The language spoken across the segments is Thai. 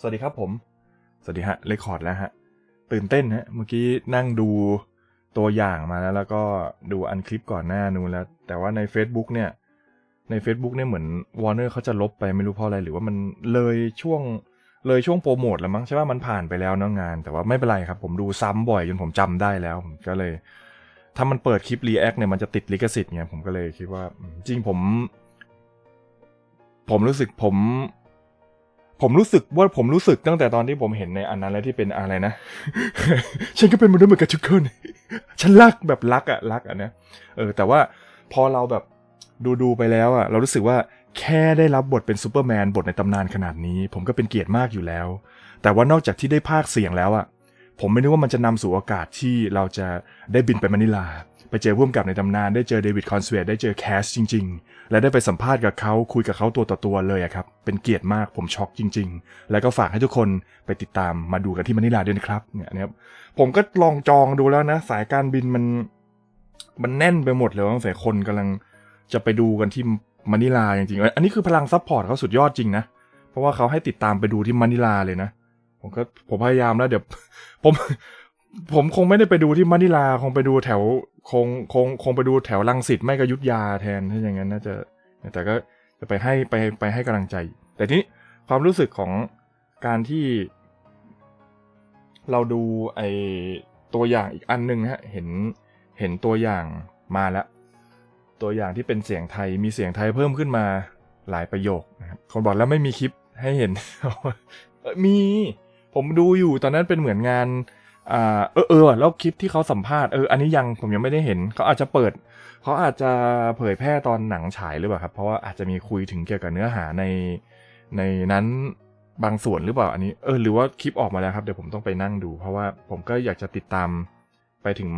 สวัสดีครับผม สวัสดีฮะเรคคอร์ดแล้วฮะ ตื่นเต้นฮะ เมื่อกี้นั่งดูตัวอย่างมาแล้ว แล้วก็ดูอันคลิปก่อนหน้านู้นแล้ว แต่ว่าใน Facebook เนี่ย ใน Facebook เนี่ยเหมือนวอร์เนอร์เขาจะลบไปไม่รู้เพราะอะไร หรือว่ามันเลยช่วงเลยช่วงโปรโมทแล้วมั้งใช่ว่ามันผ่านไปแล้วเนอะงาน แต่ว่าไม่เป็นไรครับ ผมดูซ้ำบ่อยจนผมจำได้แล้ว ผมก็เลย ถ้ามันเปิดคลิปรีแอคเนี่ยมันจะติดลิขสิทธิ์ไงผมก็เลยคิดว่า จริงผม ผมรู้สึกผม ผมรู้สึกว่าผมรู้สึกตั้งแต่ตอนที่ผมเห็นในอันนั้นแล้วที่เป็นอะไรนะ ฉันก็เป็นมนุษย์เหมือนกับทุกคน ฉันรักแบบรักอะรักอะนะเออแต่ว่าพอเราแบบดูดูไปแล้วอะเรารู้สึกว่าแค่ได้รับบทเป็นซูเปอร์แมนบทในตำนานขนาดนี้ ผมก็เป็นเกียรติมากอยู่แล้ว แต่ว่านอกจากที่ได้ภาคเสียงแล้วอะผมไม่นึกว่ามันจะนำสู่โอกาสที่เราจะได้บินไปมะนิลา ไปเจอผู้กำกับในตำนาน ได้เจอเดวิดคอนสเวตได้เจอแคสจริง ๆ และได้ไปสัมภาษณ์กับเขาคุยกับเขาตัวต่อตัวเลยครับ เป็นเกียรติมากผมช็อกจริง ๆ แล้วก็ฝากให้ทุกคนไปติดตามมาดูกันที่มะนิลาด้วยนะครับเนี่ยนะครับผมก็ลองจองดูแล้วนะ สายการบินมันมันแน่นไปหมดเลยตั้งแต่คนกำลังจะไปดูกันที่มะนิลาจริงๆอันนี้คือพลังซัพพอร์ตเขาสุดยอดจริงนะเพราะว่าเขาให้ติดตามไปดูที่มะนิลาเลยนะผมก็ผมพยายามแล้วเดี๋ยวผม ผมคงไม่ได้ไปดูที่มะนิลาคงไปดูแถวคงคงคงไปดูแถวลังสิตไม่ก็ยุทธยาแทนถ้าอย่างนั้นน่าจะ แต่ก็จะไปให้ไปไปให้กำลังใจ แต่ทีนี้ความรู้สึกของการที่ เราดูไอตัวอย่างอีกอันหนึ่งฮะเห็นเห็นตัวอย่างมาแล้ว ตัวอย่างที่เป็นเสียงไทยมีเสียงไทยเพิ่มขึ้นมาหลายประโยคนะครับคนบอกแล้วไม่มีคลิปให้เห็นมีผมดูอยู่ตอนนั้นเป็นเหมือนงาน อ่าเออเออแล้วคลิปที่เขาสัมภาษณ์เอออันนี้ยังผมยังไม่ได้เห็นเขาอาจจะเปิดเขาอาจจะเผยแพร่ตอนหนังฉายหรือเปล่าครับ เพราะว่าอาจจะมีคุยถึงเกี่ยวกับเนื้อหาในในนั้นบางส่วนหรือเปล่าอันนี้เออหรือว่าคลิปออกมาแล้วครับเดี๋ยวผมต้องไปนั่งดู เพราะว่าผมก็อยากจะติดตามไปถึง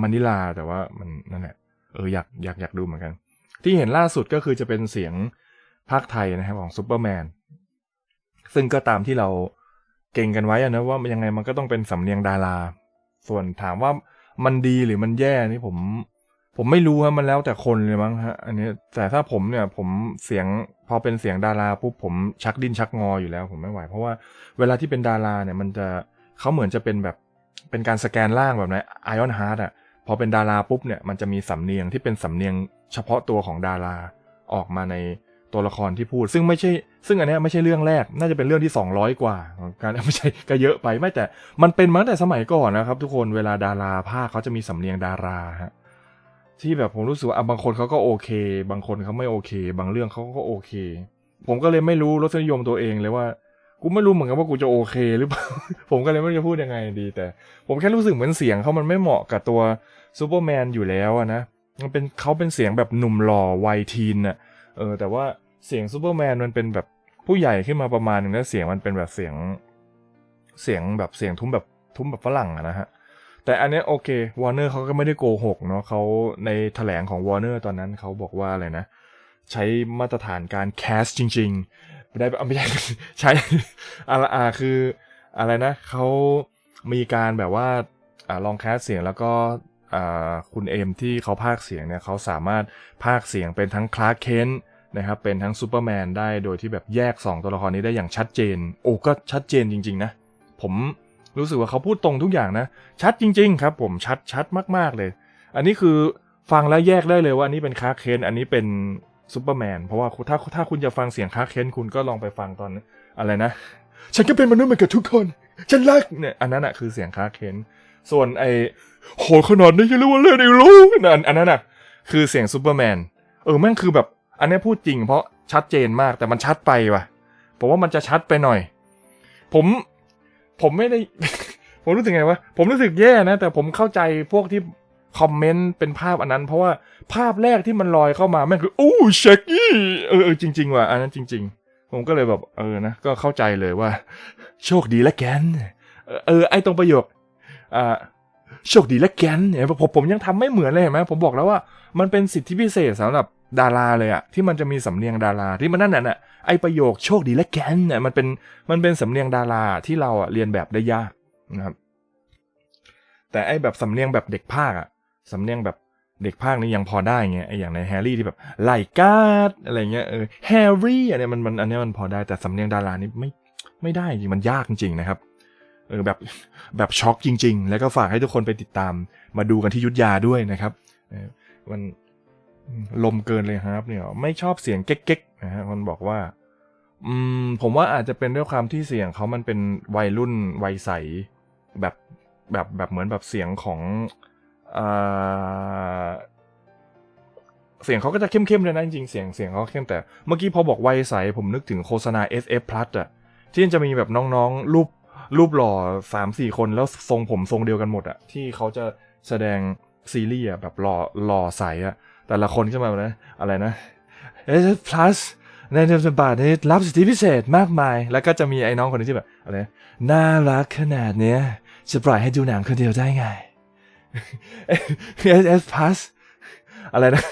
มะนิลาแต่ว่ามันนั่นแหละเอออยากอยากอยากดูเหมือนกัน ที่เห็นล่าสุดก็คือจะเป็นเสียงภาคไทยนะครับของซูเปอร์แมนซึ่งก็ตามที่เรา เก่งกันไว้อะนะว่ายังไงมันก็ต้องเป็นสำเนียงดารา ส่วนถามว่ามันดีหรือมันแย่นี่ผม ผมไม่รู้ฮะมันแล้วแต่คนเลยมั้งฮะ อันนี้แต่ถ้าผมเนี่ย ผมเสียงพอเป็นเสียงดาราปุ๊บผมชักดิ้นชักงออยู่แล้ว ผมไม่ไหว เพราะว่าเวลาที่เป็นดาราเนี่ย มันจะเขาเหมือนจะเป็นแบบเป็นการสแกนล่างแบบในไอออนฮาร์ดอะพอเป็นดาราปุ๊บเนี่ยมันจะมีสำเนียงที่เป็นสำเนียงเฉพาะตัวของดาราออกมาใน ตัวละครที่พูด ซึ่งไม่ใช่ ซึ่งอันนี้ไม่ใช่เรื่องแรก น่าจะเป็นเรื่องที่ 200 กว่า การไม่ใช่ก็เยอะไปไม่แต่ มันเป็นมาตั้งแต่สมัยก่อนนะครับ ทุกคนเวลาดาราภาคเขาจะมีสำเนียงดาราฮะที่แบบผมรู้สึกว่าบางคนเขาก็โอเค บางคนเขาไม่โอเค บางเรื่องเขาก็โอเค ผมก็เลยไม่รู้รสนิยมตัวเองเลยว่ากูไม่รู้เหมือนกันว่ากูจะโอเคหรือเปล่า ผมก็เลยไม่รู้จะพูดยังไงดี แต่ ผมแค่รู้สึกเหมือนเสียงเขามันไม่เหมาะกับตัวซูเปอร์แมนอยู่แล้วนะมันเป็นเขาเป็นเสียงแบบหนุ่มหล่อวัยทีนน่ะ เออแต่ว่าเสียงซูเปอร์แมนมันเป็นแบบผู้ใหญ่ขึ้นมาประมาณหนึงแล้วเสียงมันเป็นแบบเสียงเสียงแบบเสียงทุ้มแบบทุ้มแบบฝรั่งอะนะฮะแต่อันเนี้ยโอเควอร์เนอร์เขาก็ไม่ได้โกหกเนาะเขาในแถลงของวอร์เนอร์ตอนนั้นเขาบอกว่าอะไรนะ ใช้มาตรฐานการแคสจริงๆไม่ได้ไม่ใช่ใช้อะไรอ่าคืออะไรนะเขามีการแบบว่าอลองแคสเสียงแล้วก็คุณเอมที่เขาพากเสียงเนี่ยเขาสามารถพากเสียงเป็นทั้งคลาร์กเคน นะครับเป็นทั้งซูเปอร์แมนได้โดยที่แบบแยก 2 ตัวละครนี้ได้อย่างชัดเจน โอ้ก็ชัดเจนจริง ๆ นะ ผมรู้สึกว่าเขาพูดตรงทุกอย่างนะ ชัดจริง ๆ ครับ ผมชัดชัดมากๆเลย อันนี้คือฟังแล้วแยกได้เลยว่าอันนี้เป็นคาร์เคนอันนี้เป็นซูเปอร์แมนเพราะว่าถ้าถ้าคุณจะฟังเสียงคาร์เคนคุณก็ลองไปฟังตอนอะไรนะ ฉันก็เป็นมนุษย์เหมือนกับทุกคน ฉันรักเนี่ยอันนั้นอะคือเสียงคาร์เคนส่วนไอโหขนาดนี้ยังเรียกว่าเล่นอีกรู้อันอันนั้นอะคือเสียงซูเปอร์แมนเออแม่งคือแบบ อันนี้พูดจริงเพราะชัดเจนมากแต่มันชัดไปว่ะ ผมว่ามันจะชัดไปหน่อย ผมผมไม่ได้ ผมรู้สึกไงวะผมรู้สึกแย่นะ แต่ผมเข้าใจพวกที่คอมเมนต์เป็นภาพอันนั้น เพราะว่าภาพแรกที่มันลอยเข้ามาแม่งคืออู้เชคกี้เออเออจริง ๆ ว่ะอันนั้นจริง ๆ ผมก็เลยแบบเออนะก็เข้าใจเลยว่า โชคดีและแกนเออไอตรงประโยคอ่าโชคดีและแกนเนี่ยผมผมยังทำไม่เหมือนเลยเห็นไหมผมบอกแล้วว่ามันเป็นสิทธิพิเศษสำหรับ ดาราเลยอะที่มันจะมีสำเนียงดาราที่มันนั่นน่ะไอประโยคโชคดีและแกนเนี่ยมันเป็นมันเป็นสำเนียงดาราที่เราอะเรียนแบบได้ยากนะครับ แต่ไอแบบสำเนียงแบบเด็กภาคอะสำเนียงแบบเด็กภาคนี่ยังพอได้ไงไออย่างในแฮร์รี่ที่แบบไลกาดอะไรเงี้ยเออแฮร์รี่อันเนี้ยมันมันอันเนี้ยมันพอได้แต่สำเนียงดารานี่ไม่ไม่ได้จริงมันยากจริงๆนะครับเออแบบแบบช็อกจริง ๆ แล้วก็ฝากให้ทุกคนไปติดตามมาดูกันที่ยุทธยาด้วยนะครับออมัน ลมเกินเลยครับเนี่ย ไม่ชอบเสียงเก๊กๆนะฮะมันบอกว่า อืม ผมว่าอาจจะเป็นด้วยความที่เสียงเขามันเป็นวัยรุ่นวัยใสแบบแบบแบบเหมือนแบบเสียงของอเสียงเขาก็จะเข้มๆเลยนะจริงๆเสียงเสียงเขาเข้มแต่เมื่อกี้พอบอกวัยใสผมนึกถึงโฆษณา SF Plus อะที่จะมีแบบน้องๆ รูปรูปหล่อสามสี่คนแล้วทรงผมทรงเดียวกันหมดอะที่เขาจะแสดงซีรีส์อะแบบหล่อหล่อใสอะ แต่ละคนขึ้นมาแบบนะ อะไรนะ SF Plus ในเดือนสัปดาห์นี้รับสิทธิพิเศษมากมาย แล้วก็จะมีไอ้น้องคนนึงที่แบบอะไรน่ารักขนาดเนี้ยจะปล่อยให้ดูหนังคนเดียวได้ไง SF Plus อะไรนะ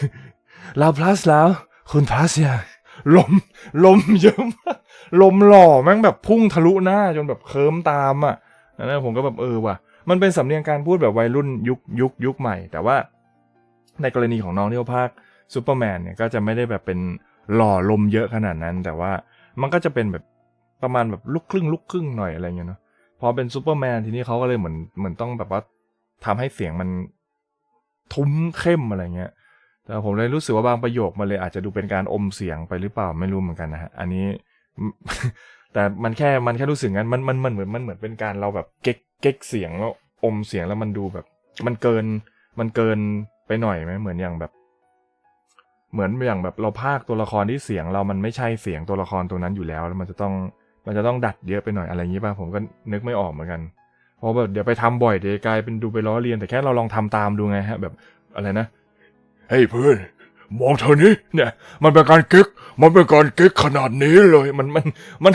เรา plus แล้ว คุณ plus ยังลม ลมเยอะมากลมหล่อแม่งแบบพุ่งทะลุหน้าจนแบบเคิมตามอะนั่นนะผมก็แบบเออว่ะ มันเป็นสำเนียงการพูดแบบวัยรุ่นยุคยุคยุคใหม่ แต่ว่า ในกรณีของน้องที่เขาพากซูเปอร์แมนเนี่ยก็จะไม่ได้แบบเป็นหล่อลมเยอะขนาดนั้น แต่ว่ามันก็จะเป็นแบบประมาณแบบลูกครึ่งลูกครึ่งหน่อยอะไรเงี้ยเนาะพอเป็นซูเปอร์แมนทีนี้เขาก็เลยเหมือนเหมือนต้องแบบว่าทำให้เสียงมันทุ้มเข้มอะไรเงี้ย แต่ผมเลยรู้สึกว่าบางประโยคมันเลยอาจจะดูเป็นการอมเสียงไปหรือเปล่าไม่รู้เหมือนกันนะฮะอันนี้ แต่มันแค่มันแค่รู้สึกงั้นมันมันมันเหมือนมันเหมือนเป็นการเราแบบเก๊กเก๊กเสียงแล้วอมเสียงแล้วมันดูแบบ มันเกินมันเกิน ไปหน่อยไหมเหมือนอย่างแบบ เหมือนอย่างแบบเราพากย์ตัวละครที่เสียงเรามันไม่ใช่เสียงตัวละครตัวนั้นอยู่แล้ว แล้วมันจะต้องมันจะต้องดัดเยอะไปหน่อยอะไรอย่างนี้ป่ะผมก็นึกไม่ออกเหมือนกันเพราะแบบเดี๋ยวไปทำบ่อยเดี๋ยวกลายเป็นดูไปล้อเลียนแต่แค่เราลองทำตามดูไงฮะ แบบอะไรนะเฮ้ยเพื่อนมองเธอนี้เนี่ย มันเป็นการเก๊กมันเป็นการเก๊กขนาดนี้เลยมันมันมัน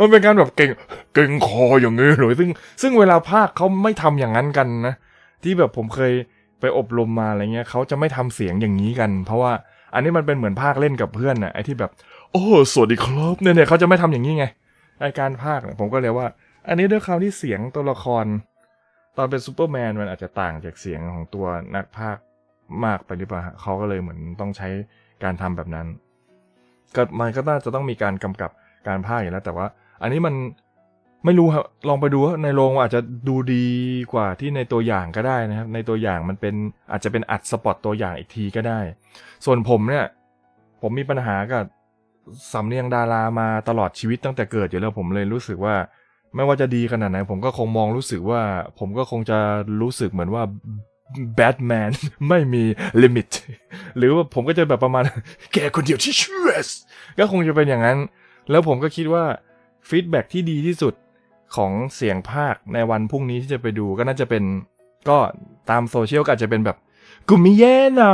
มันเป็นการแบบเก่งเก่งคออย่างนี้เลยซึ่งซึ่งเวลาภาคเขาไม่ทำอย่างนั้นกันนะที่แบบผมเคย ไปอบรมมาอะไรเงี้ยเขาจะไม่ทำเสียงอย่างนี้กัน เพราะว่าอันนี้มันเป็นเหมือนภาคเล่นกับเพื่อนนะไอ้ที่แบบ โอ้สวัสดีครับเนี่ยเนี่ยเขาจะไม่ทำอย่างนี้ไงไอการภาคผมก็เลยว่า อันนี้ด้วยคำที่เสียงตัวละคร ตอนเป็นซูเปอร์แมนมันอาจจะต่างจากเสียงของตัวนักภาคมากไปหรือเปล่าเขาก็เลยเหมือนต้องใช้การทำแบบนั้นก็มันก็น่าจะต้องมีการกำกับการพากย์อยู่แล้ว แต่ว่า อันนี้มัน ไม่รู้ครับลองไปดูในโรงอาจจะดูดีกว่าที่ในตัวอย่างก็ได้นะครับ ในตัวอย่างมันเป็นอาจจะเป็นอัดสปอตตัวอย่างอีกทีก็ได้ ส่วนผมเนี่ย ผมมีปัญหากับสำเนียงดารามาตลอดชีวิตตั้งแต่เกิดอยู่แล้วผมเลยรู้สึกว่า ไม่ว่าจะดีขนาดไหน ผมก็คงมองรู้สึกว่า ผมก็คงจะรู้สึกเหมือนว่าแบทแมนไม่มีลิมิตหรือว่าผมก็จะแบบประมาณแกคนเดียวที่เชื่อก็คงจะเป็นอย่างนั้น แล้วผมก็คิดว่าฟีดแบ็ที่ดีที่สุด ของเสียงภาคในวันพรุ่งนี้ที่จะไปดูก็น่าจะเป็นก็ตามโซเชียลก็อาจจะเป็นแบบกูไม่แย่นะ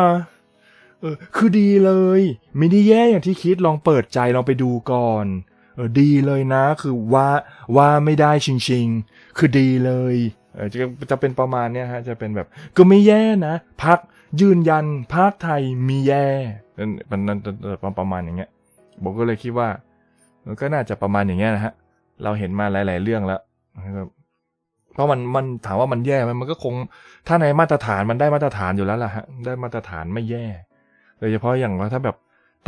เออคือดีเลยไม่ได้แย่อย่างที่คิดลองเปิดใจลองไปดูก่อนเออดีเลยนะ คือว่าว่าไม่ได้ชิงชิงๆคือดีเลยเออจะจะเป็นประมาณเนี้ยฮะจะเป็นแบบก็ไม่แย่นะพักยืนยันภาคไทยมีแย่นั่นมันนั่นประมาณอย่างเงี้ยผมก็เลยคิดว่ามันก็น่าจะประมาณอย่างเงี้ยนะฮะ เราเห็นมาหลาย ๆ เรื่องแล้วนะครับเพราะมันมันถามว่ามันแย่ไหมมันก็คงถ้าในมาตรฐานมันได้มาตรฐานอยู่แล้วล่ะฮะได้มาตรฐานไม่แย่โดยเฉพาะอย่างว่าถ้าแบบ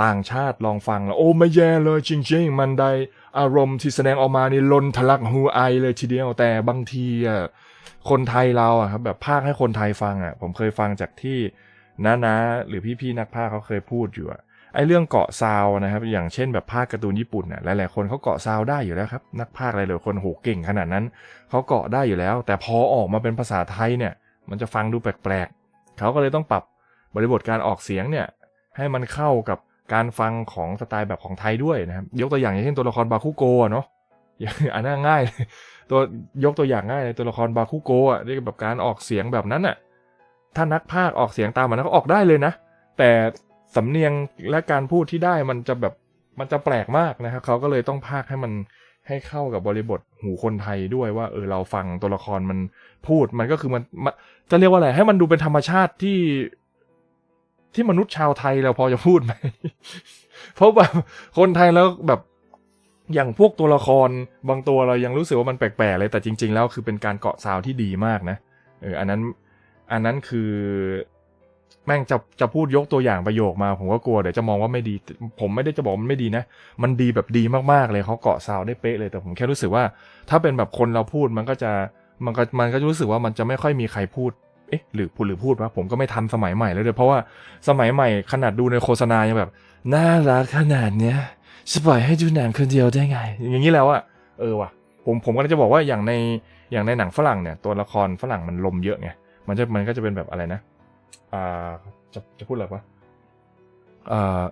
ต่างชาติลองฟังแล้วโอ้ไม่แย่เลยจริงๆมันได้อารมณ์ที่แสดงออกมานี่ล้นทะลักหูไอเลยทีเดียวแต่บางทีอะคนไทยเราอะครับแบบภาคให้คนไทยฟังอะผมเคยฟังจากที่น้านะหรือพี่ๆนักภาคเขาเคยพูดอยู่อะ ไอเรื่องเกาะซาวนะครับ อย่างเช่นแบบภาคการ์ตูนญี่ปุ่นอะหลายๆคนเขาเกาะซาวได้อยู่แล้วครับ นักภาคหลายๆคนโหเก่งขนาดนั้นเขาเกาะได้อยู่แล้ว แต่พอออกมาเป็นภาษาไทยเนี่ย มันจะฟังดูแปลกๆเขาก็เลยต้องปรับบริบทการออกเสียงเนี่ยให้มันเข้ากับการฟังของสไตล์แบบของไทยด้วยนะครับ ยกตัวอย่างอย่างเช่นตัวละครบาคุโกะเนาะอันนั้นง่ายตัวยกตัวอย่างง่ายเลยตัวละครบาคุโกะนี่แบบการออกเสียงแบบนั้นอะถ้านักพากย์ออกเสียงตามมันก็ออกได้เลยนะ แต่ สำเนียงและการพูดที่ได้มันจะแบบมันจะแปลกมากนะครับเขาก็เลยต้องพากให้มันให้เข้ากับบริบทหูคนไทยด้วยว่า เออเราฟังตัวละครมันพูดมันก็คือมันมนจะเรียกว่าอะไรให้มันดูเป็นธรรมชาติที่ ที่มนุษย์ชาวไทยเราพอจะพูดไหม เพราะแบบคนไทยแล้วแบบอย่างพวกตัวละครบางตัวเรายังรู้สึกว่ามันแปลกๆเลยแต่จริง ๆ แล้วคือเป็นการเกาะซาวที่ดีมากนะเอออันนั้น อันนั้นคือ แม่งจะจะพูดยกตัวอย่างประโยคมา ผมก็กลัวเดี๋ยวจะมองว่าไม่ดี ผมไม่ได้จะบอกมันไม่ดีนะ มันดีแบบดีมากๆเลยเขาเกาะซาวได้เป๊ะเลยแต่ผมแค่รู้สึกว่า ถ้าเป็นแบบคนเราพูดมันก็จะมันก็มันก็จะรู้สึกว่ามันจะไม่ค่อยมีใครพูดเอ๊ะหรือพูดหรือพูดวะผมก็ไม่ทันสมัยใหม่แล้วเลยเพราะว่าสมัยใหม่ขนาดดูในโฆษณายังแบบน่ารักขนาดเนี้ยจะปล่อยให้ดูหนังคนเดียวได้ไง อย่างนี้แล้วอะเออว่ะผมผมก็จะบอกว่าอย่างในอย่างในหนังฝรั่งเนี่ยตัวละครฝรั่งมันลมเยอะไงมันจะมันก็จะเป็นแบบอะไรนะ อ่าจะจะพูดอะไรวะอ่า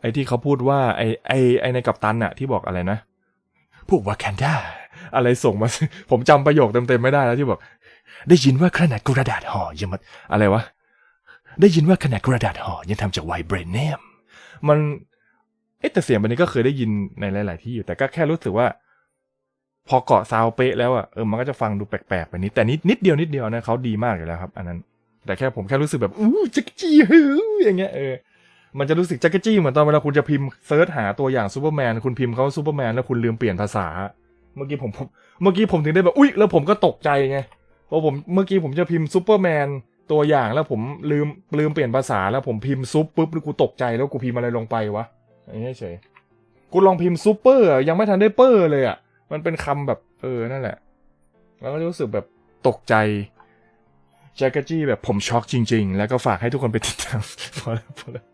ไอที่เขาพูดว่าไอไอไอในกัปตันอะที่บอกอะไรนะพวกวาแคนดาอะไรส่งมา ผมจำประโยคเต็มๆไม่ได้แล้วที่บอก ได้ยินว่าขนาดกระดาษห่อยังมาอะไรวะ ได้ยินว่าขนาดกระดาษห่อยังทำจากไวเบรเนียม มัน เอ๊ะแต่เสียงแบบนี้ก็เคยได้ยินในหลาย ๆ ที่อยู่แต่ก็แค่รู้สึกว่า พอเกาะซาวเป๊ะแล้วอะเออมันก็จะฟังดูแปลกๆไปนิดแต่นิดนิดเดียวนิดเดียวนะเขาดีมากอยู่แล้วครับ อันนั้น แต่แค่ผมแค่รู้สึกแบบอู้จักจี้ฮืออย่างเงี้ยเออมันจะรู้สึกจักจี้เหมือนตอนเวลาคุณจะพิมพ์เซิร์ชหาตัวอย่างซูเปอร์แมนคุณพิมพ์เขาซูเปอร์แมนแล้วคุณลืมเปลี่ยนภาษา เมื่อกี้ผมเมื่อกี้ผมถึงได้แบบอุ๊ยแล้วผมก็ตกใจไงเพราะผมเมื่อกี้ผมจะพิมพ์ซูเปอร์แมนตัวอย่างแล้วผมลืมลืมเปลี่ยนภาษาแล้วผมพิมพ์ซุปปุ๊บแล้วกูตกใจแล้วกูพิมพ์อะไรลงไปวะอย่างเงี้เฉยกูลองพิมพ์ซูเปอร์ยังไม่ทันได้เปอร์เลยอะ มันเป็นคำแบบเออนั่นแหละ แล้วก็รู้สึกแบบตกใจ แจ็คเกอร์จี้แบบผมช็อกจริง ๆ แล้วก็ฝากให้ทุกคนไปติดตามพอแล้วพอแล้ว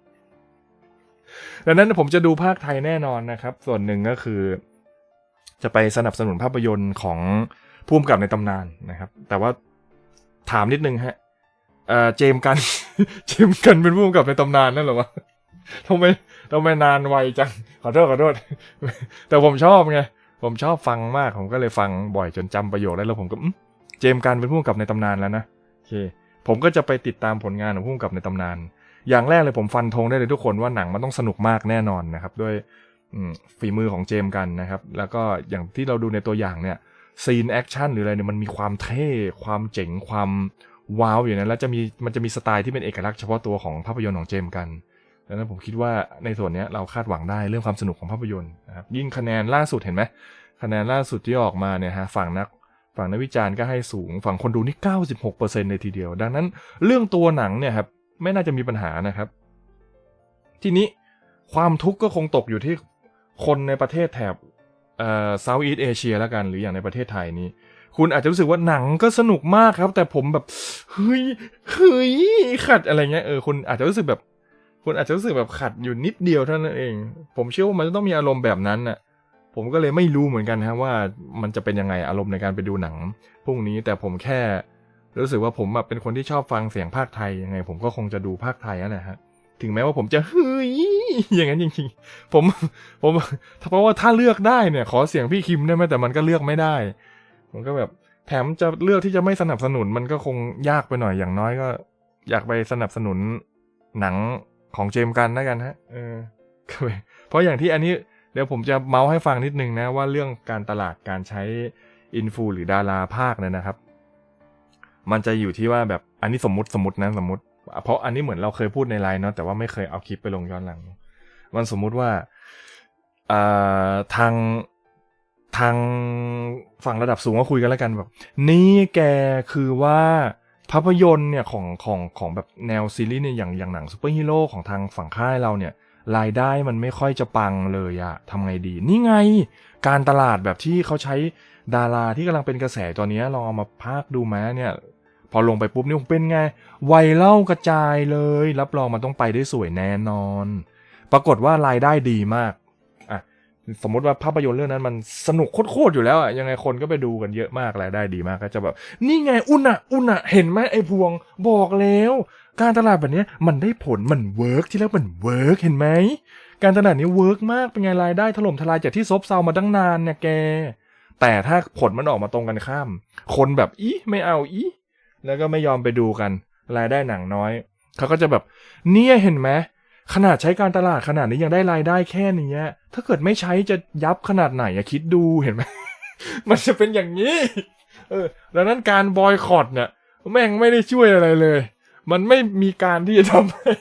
ดังนั้นผมจะดูภาคไทยแน่นอนนะครับ ส่วนหนึ่งก็คือ จะไปสนับสนุนภาพยนตร์ของผู้กำกับในตำนานนะครับ แต่ว่าถามนิดนึงฮะเจมส์กัน เจมส์กันเป็นผู้กำกับในตำนานนั่นหรอวะทำไมทำไมนานไวจัง ขอโทษขอโทษ แต่ผมชอบไง ผมชอบฟังมาก ผมก็เลยฟังบ่อยจนจำประโยคได้แล้วผมก็เจมส์กันเป็นผู้กำกับในตำนานแล้วนะ เค ผมก็จะไปติดตามผลงานของผู้กำกับในตำนาน อย่างแรกเลยผมฟันธงได้เลยทุกคนว่าหนังมันต้องสนุกมากแน่นอนนะครับ ด้วยฝีมือของเจมส์กันนะครับ แล้วก็อย่างที่เราดูในตัวอย่างเนี่ยซีนแอคชั่นหรืออะไรเนี่ยมันมีความเท่ ความเจ๋ง ความว้าวอยู่นั้นแล้วจะมีมันจะมีสไตล์ที่เป็นเอกลักษณ์เฉพาะตัวของภาพยนตร์ของเจมส์กันดังนั้นผมคิดว่าในส่วนนี้เราคาดหวังได้เรื่องความสนุกของภาพยนตร์นะครับยิ่งคะแนนล่าสุดเห็นไหมคะแนนล่าสุดที่ออกมาเนี่ยฮะฝั่งนัก ฝั่งนักวิจารณ์ก็ให้สูง ฝั่งคนดูนี่ 96%เลยทีเดียว ดังนั้นเรื่องตัวหนังเนี่ยครับไม่น่าจะมีปัญหานะครับ ทีนี้ความทุกข์ก็คงตกอยู่ที่คนในประเทศแถบเอ่อเซาท์อีสเอเชียแล้วกัน หรืออย่างในประเทศไทยนี้ คุณอาจจะรู้สึกว่าหนังก็สนุกมากครับ แต่ผมแบบเฮ้ยเฮ้ยขัดอะไรเงี้ยเออคุณอาจจะรู้สึกแบบ คุณอาจจะรู้สึกแบบขัดอยู่นิดเดียวเท่านั้นเอง ผมเชื่อว่ามันจะต้องมีอารมณ์แบบนั้นน่ะ ผมก็เลยไม่รู้เหมือนกันฮะว่ามันจะเป็นยังไงอารมณ์ในการไปดูหนังพรุ่งนี้แต่ผมแค่รู้สึกว่าผมแบบเป็นคนที่ชอบฟังเสียงภาคไทยยังไง ผมก็คงจะดูภาคไทยนั่นแหละฮะถึงแม้ว่าผมจะเฮ้ยอย่างนั้นจริงๆผมผมเพราะว่าถ้าเลือกได้เนี่ย ขอเสียงพี่คิมได้ไหมแต่มันก็เลือกไม่ได้ มันก็แบบแถมจะเลือกที่จะไม่สนับสนุนมันก็คงยากไปหน่อยอย่างน้อยก็ อยากไปสนับสนุนหนังของเจมส์กันแล้วกันฮะเออเพราะอย่างที่อันนี้ ดี๋ยวผมจะเมาส์ให้ฟังนิดนึงนะว่าเรื่องการตลาดการใช้อินฟูหรือดาราภาคเนี่ยนะครับ มันจะอยู่ที่ว่าแบบอันนี้สมมติสมมตินะสมมติ เพราะอันนี้เหมือนเราเคยพูดในไลน์เนาะแต่ว่าไม่เคยเอาคลิปไปลงย้อนหลัง มันสมมุติว่าทางทางฝั่งระดับสูงก็คุยกันแล้วกันแบบ นี่แกคือว่าภาพยนตร์เนี่ยของของของแบบแนวซีรีส์เนี่ยอย่างอย่างหนังซูเปอร์ฮีโร่ของทางฝั่งค่ายเราเนี่ย รายได้มันไม่ค่อยจะปังเลยอะทำไงดี นี่ไง การตลาดแบบที่เขาใช้ดาราที่กำลังเป็นกระแสตอนนี้ลองเอามาพากดูไหมเนี่ย พอลงไปปุ๊บนี่เป็นไงไวเล่ากระจายเลย รับรองมันต้องไปได้สวยแน่นอน ปรากฏว่ารายได้ดีมากอะสมมติว่าภาพยนตร์เรื่องนั้นมันสนุกโคตรๆอยู่แล้วอะยังไงคนก็ไปดูกันเยอะมากรายได้ดีมากก็จะแบบ นี่ไงอุณอะอุณอะเห็นไหมไอ้พวงบอกแล้ว การตลาดแบบนี้มันได้ผลมันเวิร์กที่แล้วมันเวิร์กเห็นไหมการตลาดนี้เวิร์กมากเป็นไงรายได้ถล่มทลายจากที่ซบเซามาตั้งนานเนี่ยแก แต่ถ้าผลมันออกมาตรงกันข้าม คนแบบอีไม่เอาอีแล้วก็ไม่ยอมไปดูกัน รายได้หนังน้อย เขาก็จะแบบ เนี่ยเห็นไหมขนาดใช้การตลาดขนาดนี้ยังได้รายได้แค่นี้ถ้าเกิดไม่ใช้จะยับขนาดไหนอะคิดดูเห็นไหมมันจะเป็นอย่างนี้ เออดังนั้นการบอยคอตเนี่ยแม่งไม่ได้ช่วยอะไรเลย มันไม่มีการที่จะทำให้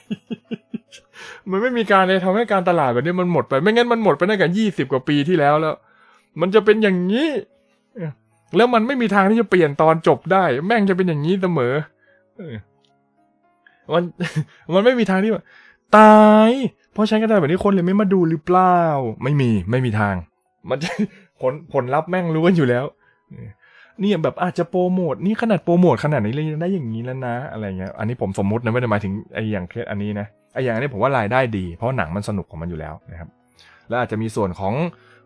มันไม่มีการที่ทำให้การตลาดแบบนี้มันหมดไป ไม่งั้นมันหมดไปตั้งแต่ยี่สิบกว่าปีที่แล้วแล้ว มันจะเป็นอย่างนี้ แล้วมันไม่มีทางที่จะเปลี่ยนตอนจบได้ แม่งจะเป็นอย่างนี้เสมอเออมันมันไม่มีทางที่แบบตาย เพราะใช้กระดาษแบบนี้คนเลยไม่มาดูหรือเปล่า ไม่มีไม่มีทาง มันจะผลผลลัพธ์แม่งรู้กันอยู่แล้ว เนี่ยแบบอาจจะโปรโมทนี่ขนาดโปรโมทขนาดนี้เลยยังได้อย่างนี้แล้วนะ อะไรเงี้ยอันนี้ผมสมมตินะไม่ได้หมายถึงไอ้อย่างเคสอันนี้นะไอ้อย่างอันนี้ผมว่ารายได้ดี เพราะหนังมันสนุกของมันอยู่แล้วนะครับแล้วอาจจะมีส่วนของ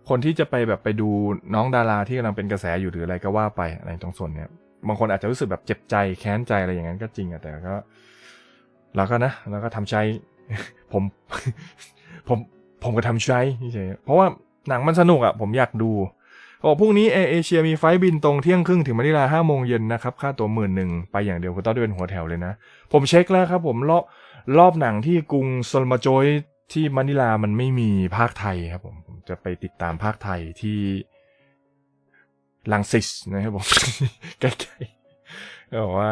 คนที่จะไปแบบไปดูน้องดาราที่กำลังเป็นกระแสอยู่หรืออะไรก็ว่าไปอะไรตรงส่วนเนี้ยบางคนอาจจะรู้สึกแบบเจ็บใจแค้นใจอะไรอย่างนั้นก็จริงอะแต่ก็เราก็นะเราก็ทำใจผมผมผมก็ทำใจเฉยเพราะว่าหนังมันสนุกอะผมอยากดู เขาบอกพรุ่งนี้แอร์เอเชียมีไฟบินตรงเที่ยงครึ่งถึงมะนิลาห้าโมงเย็นนะครับ ค่าตั๋วหมื่นหนึ่งไปอย่างเดียวคุณต้องได้เป็นหัวแถวเลยนะ ผมเช็คแล้วครับผมรอบรอบหนังที่กรุงโซลมาโจยที่มะนิลามันไม่มีภาคไทยครับผมผมจะไปติดตามภาคไทยที่ลังสิสนะครับผมใกล้ๆก็บอกว่า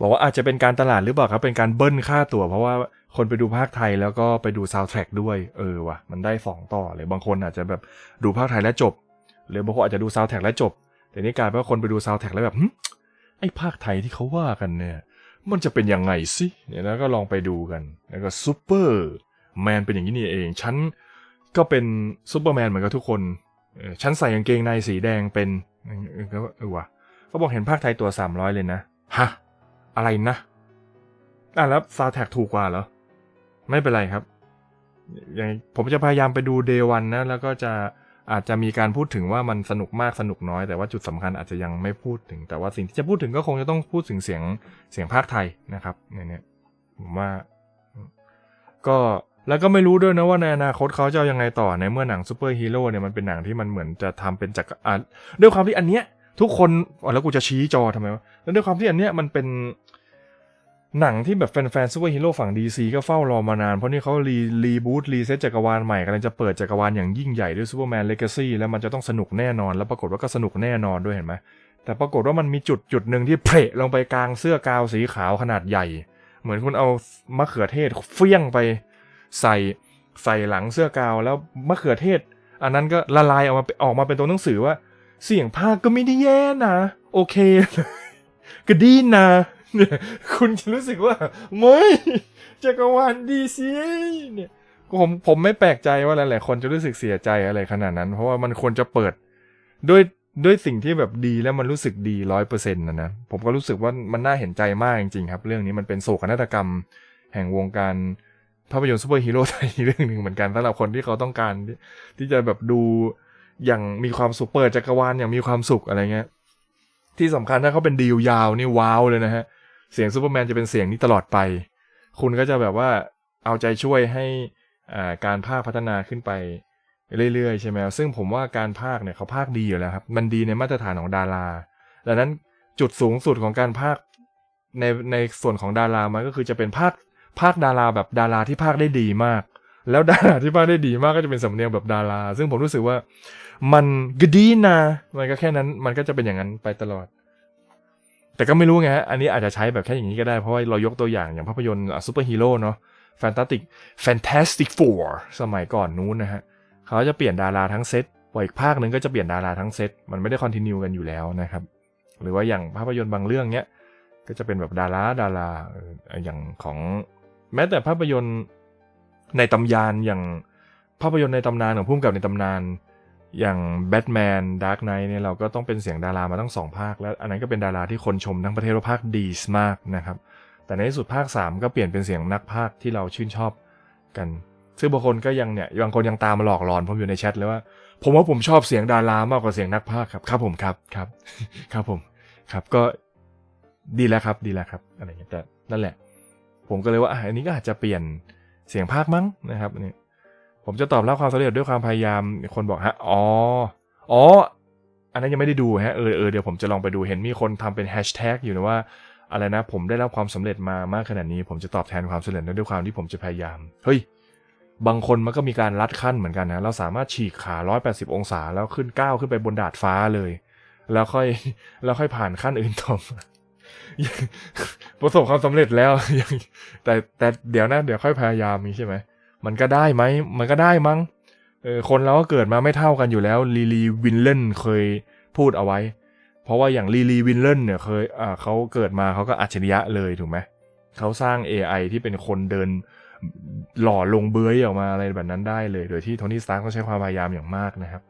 บอกว่าอาจจะเป็นการตลาดหรือเปล่าครับ เป็นการเบิ้ลค่าตั๋วเพราะว่า คนไปดูภาคไทยแล้วก็ไปดูซาว d t ท r a c k ด้วย เออว่ะมันได้สองต่อเลยบางคนอาจจะแบบดูภาคไทยแล้วจบ หรือบางคนอาจจะดูซาว d t ท r a c k แล้วจบ แต่นี่กลายเป็นว่าคนไปดูซาว d t ท r a c k แล้วแบบหึไอ้ภาคไทยที่เขาว่ากันเนี่ย มันจะเป็นยังไงสิเนี่ยแล้วก็ลองไปดูกัน แล้วก็ซูเปอร์แมนเป็นอย่างนี้นี่เอง ฉันก็เป็นซูเปอร์แมนเหมือนกับทุกคนฉันใส่กางเกงในสีแดงเป็นเออก็เออว่ะเขาบอกเห็นภาคไทยตัว300เลยนะ ฮะ อะไรนะอะแล้วซาวแท็กถูกกว่าเหรอ ไม่เป็นไรครับยังผมจะพยายามไปดูเดวันนะ แล้วก็จะอาจจะมีการพูดถึงว่ามันสนุกมากสนุกน้อย แต่ว่าจุดสำคัญอาจจะยังไม่พูดถึง แต่ว่าสิ่งที่จะพูดถึงก็คงจะต้องพูดถึงเสียงเสียงภาคไทยนะครับเนี่ยเนี่ยผมว่า ก็แล้วก็ไม่รู้ด้วยนะว่าในอนาคตเขาจะยังไงต่อในเมื่อหนังซูเปอร์ฮีโร่เนี่ยมันเป็นหนังที่มันเหมือนจะทำเป็นจักรอะด้วยความที่อันเนี้ย ทุกคนแล้วกูจะชี้จอทำไมวะแล้วด้วยความที่อันเนี้ยมันเป็น หนังที่แบบแฟนๆซูเปอร์ฮีโร่ฝั่ง DC ก็เฝ้ารอมานาน เพราะนี่เขารีรีบูตรีเซ็ตจักรวาลใหม่กำลังจะเปิดจักรวาลอย่างยิ่งใหญ่ด้วยซูเปอร์แมนเลกาซีแล้วมันจะต้องสนุกแน่นอน แล้วปรากฏว่าก็สนุกแน่นอนด้วยเห็นไหมแต่ปรากฏว่ามันมีจุดจุดหนึ่งที่เพะลงไปกลางเสื้อกาวสีขาวขนาดใหญ่ เหมือนคุณเอามะเขือเทศเฟี้ยงไป ใส่ใส่หลังเสื้อกาวแล้วมะเขือเทศ อันนั้นก็ละลายออกมาออกมาเป็นตัวหนังสือว่า เสียงภาคก็ไม่ได้แย่นะ โอเคก็ดีนะ เนี่ยคุณจะรู้สึกว่าไม่จักรวาลดีซีเนี่ยผมผมไม่แปลกใจว่าหลายๆคนจะรู้สึกเสียใจอะไรขนาดนั้น เพราะว่ามันควรจะเปิดด้วยด้วยสิ่งที่แบบดีแล้วมันรู้สึกดีร้อยเปอร์เซ็นต์นะนะผมก็รู้สึกว่ามันน่าเห็นใจมากจริงๆครับ เรื่องนี้มันเป็นโศกนาฏกรรม แห่งวงการภาพยนตร์ซูเปอร์ฮีโร่ไทยเรื่องหนึ่งเหมือนกันสำหรับคนที่เขาต้องการที่ที่จะแบบดูอย่างมีความสุขเปิดจักรวาลอย่างมีความสุขอะไรเงี้ยที่สำคัญถ้าเขาเป็นดีลยาวนี่ว้าวเลยนะฮะเเสียงซูเปอร์แมนจะเป็นเสียงนี้ตลอดไป คุณก็จะแบบว่าเอาใจช่วยให้อ่าการภาคพัฒนาขึ้นไปเรื่อยๆ ใช่ไหมซึ่งผมว่าการภาคเนี่ยเขาภาคดีอยู่แล้วครับ มันดีในมาตรฐานของดาราดังนั้นจุดสูงสุดของการภาคในในส่วนของดารามันก็คือจะเป็นภาคภาคดาราแบบดาราที่ภาคได้ดีมาก แล้วดาราที่ภาคได้ดีมากก็จะเป็นสำเนียงแบบดารา ซึ่งผมรู้สึกว่ามันก็ดีนะมันก็แค่นั้นมันก็จะเป็นอย่างนั้นไปตลอด แต่ก็ไม่รู้ไงฮะอันนี้อาจจะใช้แบบแค่อย่างนี้ก็ได้ เพราะว่าเรายกตัวอย่างอย่างภาพยนตร์ซูเปอร์ฮีโร่เนาะ Fantastic Fantastic Four สมัยก่อนนู้นนะฮะเขาจะเปลี่ยนดาราทั้งเซตพออีกภาคหนึ่งก็จะเปลี่ยนดาราทั้งเซตมันไม่ได้คอนติเนียกันอยู่แล้วนะครับ หรือว่าอย่างภาพยนตร์บางเรื่องเนี้ยก็จะเป็นแบบดาราดาราเอ่ออย่างของแม้แต่ภาพยนตร์ในตำยานอย่างภาพยนตร์ในตำนานของพุ่มกับในตำนาน อย่างแบทแมนดาร์กไนท์เนี่ยเราก็ต้องเป็นเสียงดารามาทั้งสองภาค แล้วอันนั้นก็เป็นดาราที่คนชมทั้งประเทศว่าภาคดีมากนะครับ แต่ในที่สุดภาค 3 ก็เปลี่ยนเป็นเสียงนักภาคที่เราชื่นชอบกัน ซึ่งบางคนก็ยังเนี่ยบางคนยังตามมาหลอกหลอนผมอยู่ในแชทเลยว่า ผมว่าผมชอบเสียงดารามากกว่าเสียงนักภาคครับครับผมครับครับ ครับผมครับก็ดีแล้วครับดีแล้วครับอะไรเงี้ยแต่นั่นแหละ ผมก็เลยว่าอันนี้ก็อาจจะเปลี่ยนเสียงภาคมั้งนะครับเนี่ย ผมจะตอบรับความสำเร็จด้วยความพยายามคนบอกฮะอ๋ออ๋อ อันนั้นยังไม่ได้ดูฮะเออเออเดี๋ยวผมจะลองไปดูเห็นมีคนทำเป็นแฮชแท็กอยู่นะว่าอะไรนะ ผมได้รับความสำเร็จมามากขนาดนี้ ผมจะตอบแทนความสำเร็จนั้นด้วยความที่ผมจะพยายามเฮ้ยบางคนมันก็มีการลัดขั้นเหมือนกันนะ เราสามารถฉีกขา 180 องศา แล้วขึ้นก้าวขึ้นไปบนดาดฟ้าเลย แล้วค่อย แล้วค่อยผ่านขั้นอื่นต่อประสบความสำเร็จแล้ว แต่แต่เดี๋ยวนะ เดี๋ยวค่อยพยายามนี้ใช่ไหม มันก็ได้ไหมมันก็ได้มั้งเออคนเราก็เกิดมาไม่เท่ากันอยู่แล้วลีลีวินเลนเคยพูดเอาไว้ เพราะว่าอย่างลีลีวินเลนเนี่ยเคยอ่าเขาเกิดมาเขาก็อัจฉริยะเลยถูกไหมเขาสร้าง AI ที่เป็นคนเดินหล่อลงเบื้อยออกมาอะไรแบบนั้นได้เลย โดยที่โทนี่สตาร์ต้องใช้ความพยายามอย่างมากนะครับ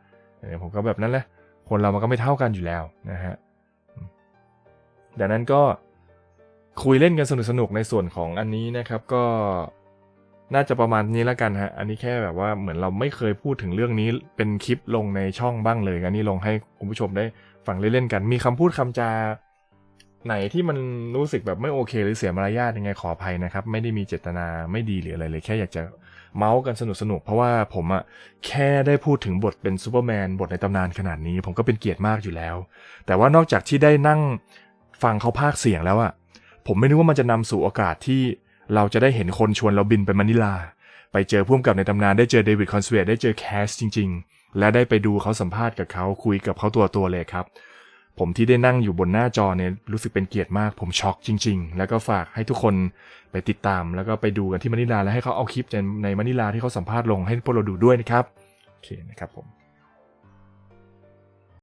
ผมก็แบบนั้นแหละ คนเรามันก็ไม่เท่ากันอยู่แล้วนะฮะดังนั้นก็คุยเล่นกันสนุกๆในส่วนของอันนี้นะครับก็ น่าจะประมาณนี้แล้วกันฮะ อันนี้แค่แบบว่าเหมือนเราไม่เคยพูดถึงเรื่องนี้เป็นคลิปลงในช่องบ้างเลยอันนี้ลงให้คุณผู้ชมได้ฟังเล่นๆกัน มีคำพูดคำจาไหนที่มันรู้สึกแบบไม่โอเค หรือเสียมารยาทยังไงขออภัยนะครับ ไม่ได้มีเจตนาไม่ดีหรืออะไรเลย แค่อยากจะเมาส์กันสนุกสนุกๆเพราะว่าผมอะแค่ได้พูดถึงบทเป็นซูเปอร์แมนบทในตำนานขนาดนี้ ผมก็เป็นเกียรติมากอยู่แล้ว แต่ว่านอกจากที่ได้นั่งฟังเขาพากย์เสียงแล้วอะผมไม่นึกว่ามันจะนำสู่โอกาสที่ เราจะได้เห็นคนชวนเราบินไปมะนิลา ไปเจอพุ่มกับในตำนานได้เจอเดวิดคอนสเวตได้เจอแคสจริง ๆ และได้ไปดูเขาสัมภาษณ์กับเขาคุยกับเขาตัวตัวเลยครับ ผมที่ได้นั่งอยู่บนหน้าจอเนี่ยรู้สึกเป็นเกียรติมากผมช็อกจริง ๆ แล้วก็ฝากให้ทุกคนไปติดตาม แล้วก็ไปดูกันที่มะนิลา และให้เขาเอาคลิปในในมะนิลาที่เขาสัมภาษณ์ลงให้พวกเราดูด้วยนะครับโอเคนะครับผม